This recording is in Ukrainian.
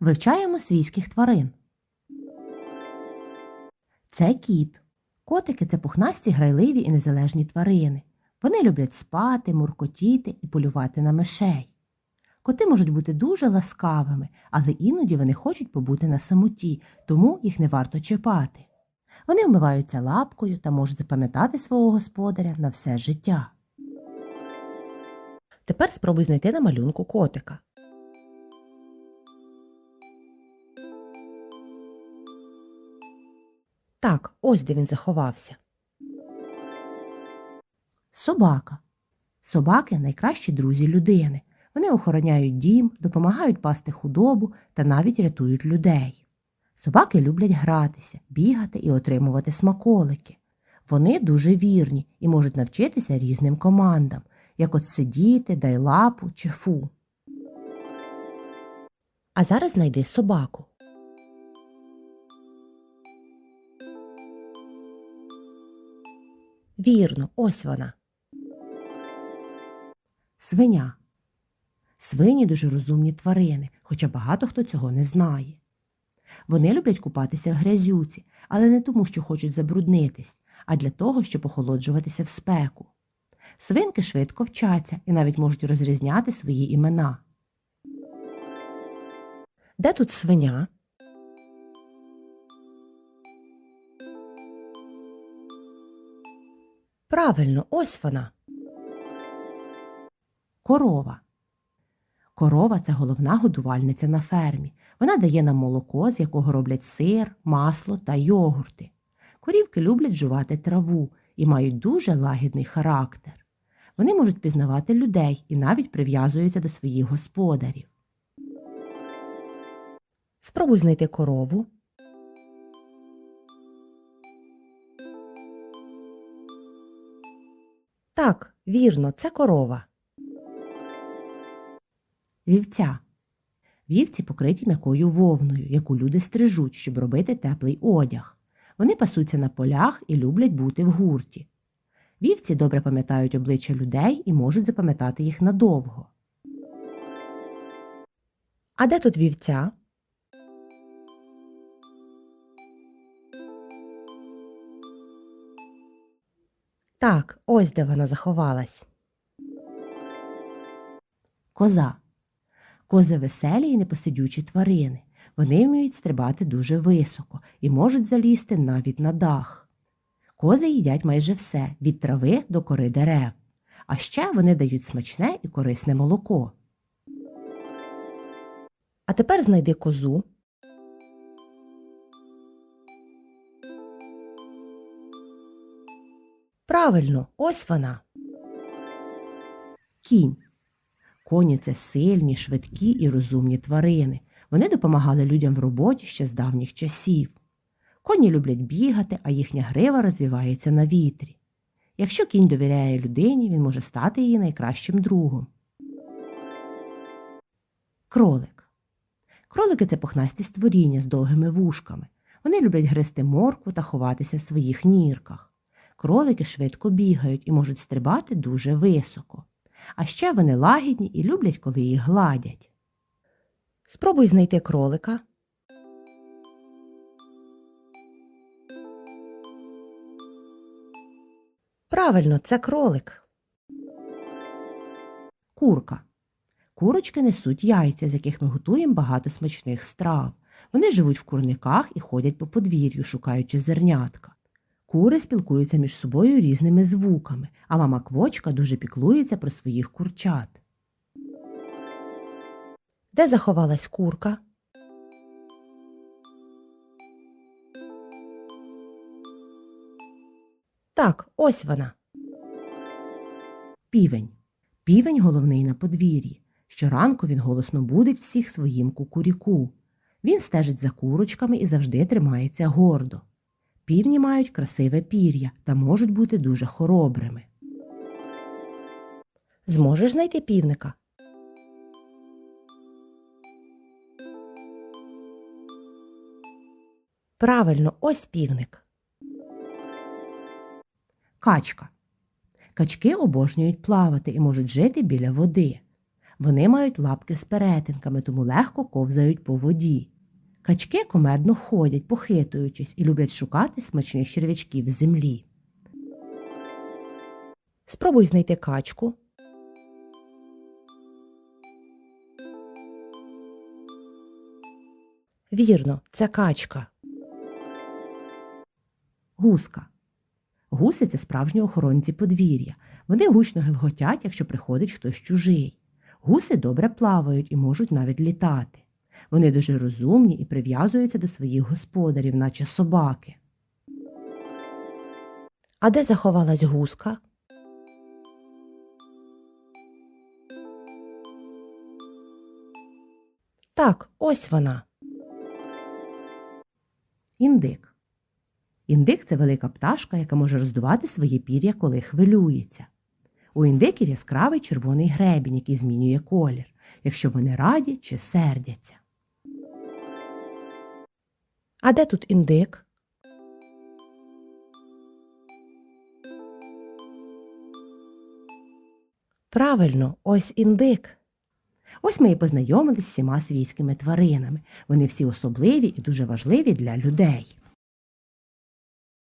Вивчаємо свійських тварин. Це кіт. Котики це пухнасті, грайливі і незалежні тварини. Вони люблять спати, муркотіти і полювати на мишей. Коти можуть бути дуже ласкавими, але іноді вони хочуть побути на самоті, тому їх не варто чіпати. Вони вмиваються лапкою та можуть запам'ятати свого господаря на все життя. Тепер спробуй знайти на малюнку котика. Так, ось де він заховався. Собака. Собаки найкращі друзі людини. Вони охороняють дім, допомагають пасти худобу та навіть рятують людей. Собаки люблять гратися, бігати і отримувати смаколики. Вони дуже вірні і можуть навчитися різним командам, як от сидіти, дай лапу чи фу. А зараз знайди собаку. Вірно, ось вона. Свиня. Свині дуже розумні тварини, хоча багато хто цього не знає. Вони люблять купатися в грязюці, але не тому, що хочуть забруднитись, а для того, щоб охолоджуватися в спеку. Свинки швидко вчаться і навіть можуть розрізняти свої імена. Де тут свиня? Правильно, ось вона. Корова. Корова це головна годувальниця на фермі. Вона дає нам молоко, з якого роблять сир, масло та йогурти. Корівки люблять жувати траву і мають дуже лагідний характер. Вони можуть пізнавати людей і навіть прив'язуються до своїх господарів. Спробуй знайти корову. Так, вірно, це корова. Вівця. Вівці покриті м'якою вовною, яку люди стрижуть, щоб робити теплий одяг. Вони пасуться на полях і люблять бути в гурті. Вівці добре пам'ятають обличчя людей і можуть запам'ятати їх надовго. А де тут вівця? Так, ось де вона заховалась. Коза. Кози веселі і непосидючі тварини. Вони вміють стрибати дуже високо і можуть залізти навіть на дах. Кози їдять майже все від трави до кори дерев. А ще вони дають смачне і корисне молоко. А тепер знайди козу. Правильно, ось вона. Кінь. Коні це сильні, швидкі і розумні тварини. Вони допомагали людям в роботі ще з давніх часів. Коні люблять бігати, а їхня грива розвивається на вітрі. Якщо кінь довіряє людині, він може стати її найкращим другом. Кролик. Кролики це пухнасті створіння з довгими вушками. Вони люблять гризти моркву та ховатися в своїх нірках. Кролики швидко бігають і можуть стрибати дуже високо. А ще вони лагідні і люблять, коли їх гладять. Спробуй знайти кролика. Правильно, це кролик. Курка. Курочки несуть яйця, з яких ми готуємо багато смачних страв. Вони живуть в курниках і ходять по подвір'ю, шукаючи зернятка. Кури спілкуються між собою різними звуками, а мама квочка дуже піклується про своїх курчат. Де заховалась курка? Так, ось вона. Півень. Півень головний на подвір'ї. Щоранку він голосно будить всіх своїм кукуріку. Він стежить за курочками і завжди тримається гордо. Півні мають красиве пір'я та можуть бути дуже хоробрими. Зможеш знайти півника? Правильно, ось півник. Качка. Качки обожнюють плавати і можуть жити біля води. Вони мають лапки з перетинками, тому легко ковзають по воді. Качки комедно ходять, похитуючись, і люблять шукати смачних черв'ячків з землі. Спробуй знайти качку. Вірно, це качка. Гуска. Гуси це справжні охоронці подвір'я. Вони гучно гелготять, якщо приходить хтось чужий. Гуси добре плавають і можуть навіть літати. Вони дуже розумні і прив'язуються до своїх господарів, наче собаки. А де заховалась гуска? Так, ось вона. Індик. Індик це велика пташка, яка може роздувати своє пір'я, коли хвилюється. У індиків яскравий червоний гребінь, який змінює колір, якщо вони раді чи сердяться. А де тут індик? Правильно, ось індик. Ось ми і познайомились з всіма свійськими тваринами. Вони всі особливі і дуже важливі для людей.